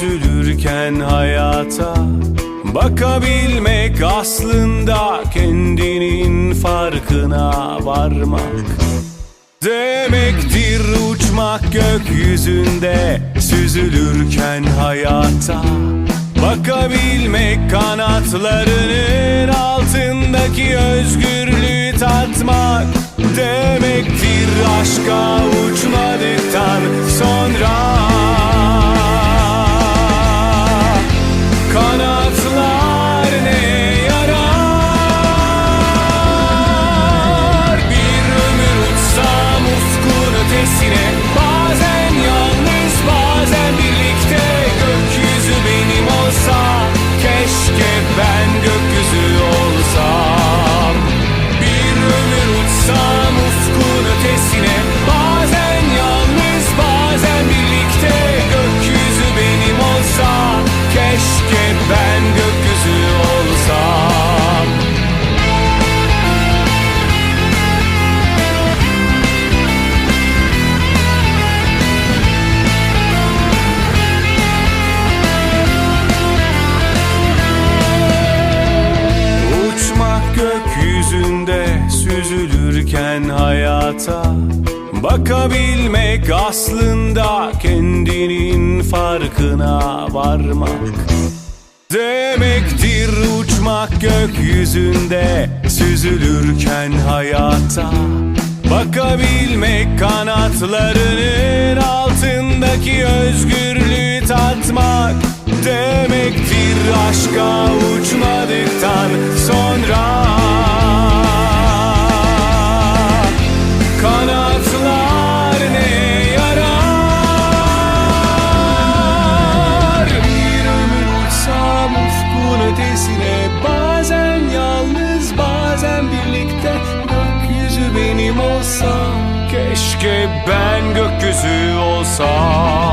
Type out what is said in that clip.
Süzülürken hayata Bakabilmek aslında kendinin farkına varmak. Demektir uçmak gökyüzünde Süzülürken hayata Bakabilmek kanatlarının altındaki özgürlüğü tatmak. Demektir aşka uçmadıktan gökyüzünde süzülürken hayata Bakabilmek aslında kendinin farkına varmak. Demektir uçmak gökyüzünde süzülürken hayata Bakabilmek kanatlarının altındaki özgürlüğü tatmak Demektir aşka ötesine Bazen yalnız bazen birlikte. Gökyüzü benim olsa Keşke ben gökyüzü olsam